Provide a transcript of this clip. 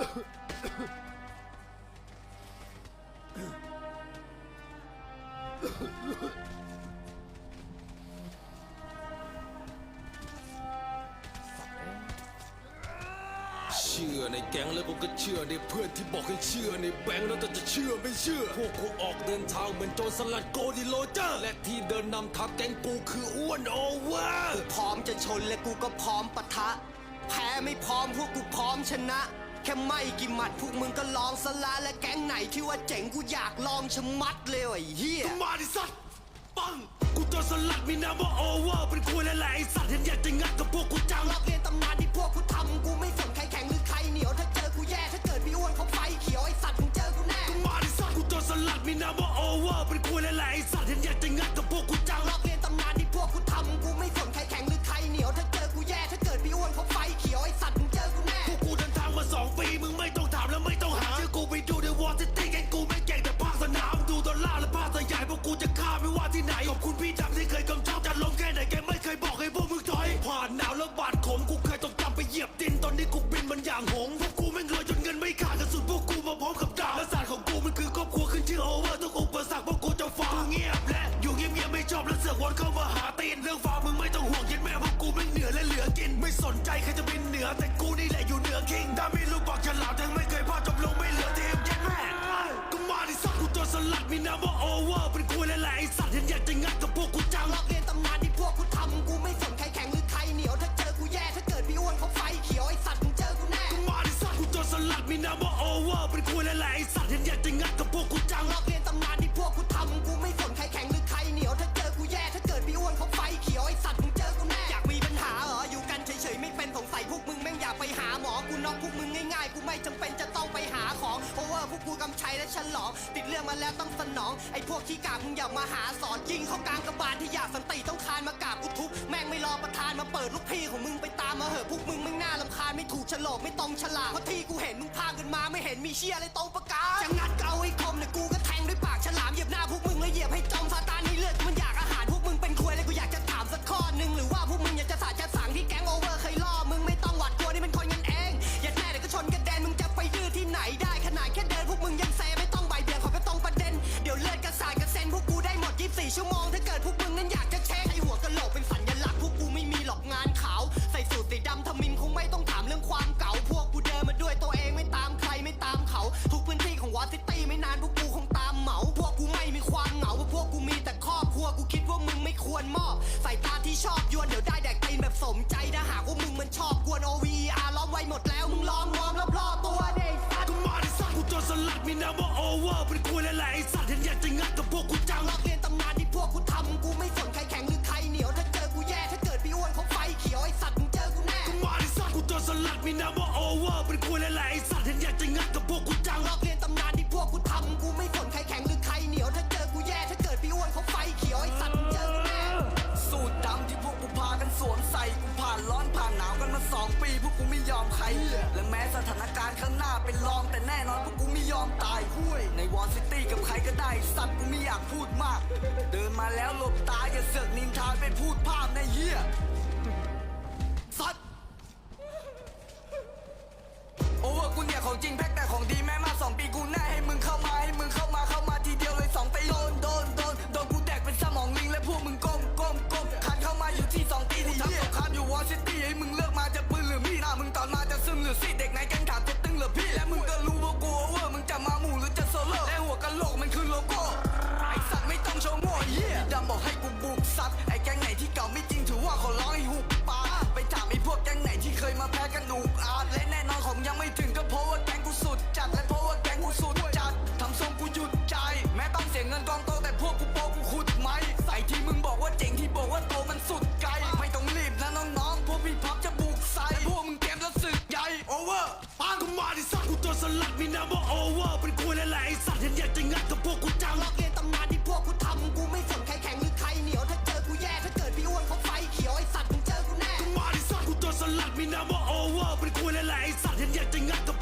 เชื่อในแก๊งแล้วกูก็เชื่อในเพื่อนที่บอกให้เชื่อในแบงค์แล้วแต่จะเชื่อไม่เชื่อ พวกกูออกเดินทางเหมือนโจรสลัดโกดิโลเจอร์ และที่เดินนำทัพแก๊งกูคืออ้วนโอเวอร์ พร้อมจะชนและกูก็พร้อมปะทะ แพ้ไม่พร้อมพวกกูพร้อมชนะ แค่ไม่กี่หมัดพวกมึงก็ลองสละและแก๊งไหนที่ว่าเจ๋งกูอยากลองชะมัดเลยไอ้เหี้ย ก็มาดิสัตว์ปัง กูโจรสลัดมีนามว่าโอเวอร์เป็นคุยและแหละไอสัตว์เห็นอยากจะงัดกับพวกกู ที่ไหนขอบคุณพี่ดำที่เคยกำชับจะลงแค่ไหนแกไม่เคยบอกให้พวกมึงถอย ผ่านหนาวแล้วบาดขมกูเคยต้องจำไปเหยียบดินตอนนี้กูบินมันอย่างหงพวกกูแม่งรวยจนเงินไม่ขาดกระสุนพวกกูมาพร้อมกับดาบและศาสตร์ของกูมันคือครอบครัวขึ้นชื่อโอเวอร์ทุกอุปสรรคพวกกูจะฝ่ากูเงียบและอยู่เงียบๆไม่ชอบแล้วเสือกวนเข้ามาหาตีนเรื่องฟ้ามึงไม่ต้องห่วงยันแม่พวกกูไม่เหนือและเหลือกิน ไม่สนใจใครจะเป็นเหนือแต่กูนี่แหละอยู่เหนือคิงถ้ามีลูกปากฉลามแทงไม่เคยพลาดจบลงไม่เหลือทีมยันแม่ก็มาดิสัตว์กูตัวสลัดมีนามว่าโอเวอร์เป็น อร์เป็นคุยและแหละไอสัตว์เห็นอยากจะงัดกับพวกกูจังลอกเรียนตำนานที่พวกกูทำกูไม่สนใครแข็งหรือใครเหนียวถ้าเจอกูแย่ถ้าเกิดพี่อ้วนเขาไฟเขียวไอสัตว์มึงเจอกูแน่อยากมีปัญหาเหรออยู่กันเฉยๆไม่เป็นสงสัยพวกมึงแม่งอยากไปหาหมอกูน็อกพวกมึงง่ายๆกูไม่จำเป็นจะต้องไปหาของเพราะว่าพวกกูกำชัยและฉลอง ติดเรื่องมาแล้วต้องสนองไอพวกขี้กากมึงอย่ามาหาสอนยิงเข้ากลางกระบาลที่อยาก ปิดลูกพี่ของมึงไปตามมาเหอะพวกมึงไม่น่ารำคาญไม่ถูกฉลอกไม่ตรงฉลากเพราะที่กูเห็นมึงพากันมาไม่เห็นมีเชี่ยอะไรตรงประกาศจะงัดเกาไอ้คมเนี่ยกูก็แทงด้วยปากฉลามเหยียบหน้าพวกมึงแล้วเหยียบให้จมซาตานให้เลือดมันอยากอาหารพวกมึงเป็นควยเลยกูอยากจะถามสักข้อหนึ่งหรือว่าพวกมึงอยากจะสาดจะสั่งที่แก๊งโอเวอร์เคยล่อมึงไม่ต้องหวัดกลัวนี่เป็นคนกันเองอย่าแน่เดี๋ยวก็ชนกระเด็นมึงจะไปดื้อที่ไหนได้ขนาดแค่เดินพวกมึงยังแซไม่ต้องใบเบี่ยงขอก็ตรงประเด็นเดี๋ยวเลือดกระสายกระเซ็นพวกกูได้หมด 24 ชั่วโมงถ้าเกิดพวกมึงนั้นอยากจะเช็คไอหัวกะโหลกเป็นสัญลักษณ์พวก ไม่มีหรอกงานขาว ใส่สูทสีดำทมินคงไม่ต้องถามเรื่องความเก่า พวกกูเดินมาด้วยตัวเองไม่ตามใครไม่ตามเขา ทุกพื้นที่ของวอซิตี้ไม่นานพวกกูคงตามเหมา พวกกูไม่มีความเหงาเพราะพวกกูมีแต่ครอบครัวกูคิดว่ามึงไม่ควรมอบสายตาที่ชอบยวนเดี๋ยวได้แดกตีนแบบสมใจถ้าหากว่ามึงมันชอบกวน OVR ล้อมไว้หมดแล้วมึงล้อมวอมรอบๆตัวเด็กสัตว์ก็มาดิสัตว์กูจรสลัดมีนามว่าโอเวอร์เป็นคุยและแหละไอสัตว์เห็นอยากจะงัดกับพวกกูจัง องปีพวกกูไม่ยอมใคร และแม้สถานการณ์ข้างหน้าเป็นรองแต่แน่นอนพวกกูไม่ยอมตายในวอลซิตี้กับใครก็ได้ สัตว์กูไม่อยากพูดมาก เดินมาแล้วหลบตาย ม มาดิสักกูตัวสลัดมีนามว่าโอเวอร์เป็นคุยและแหละไอสัตว์เห็นอยากจะงัดกับพวกกูจังลอกเรียนตำนานที่พวกกูทำกูไม่สนใครแข็งหรือใครเหนียวถ้าเจอกูแย่ถ้าเกิดพี่อ้วนเขาไฟเขียวไอสัตว์มึงเจอกูแน่ก็มาดิสักกูตัวสลัดมีนามว่าโอเวอร์เป็นคุยและแหละไอสัตว์เห็นอยากจะงัดกับ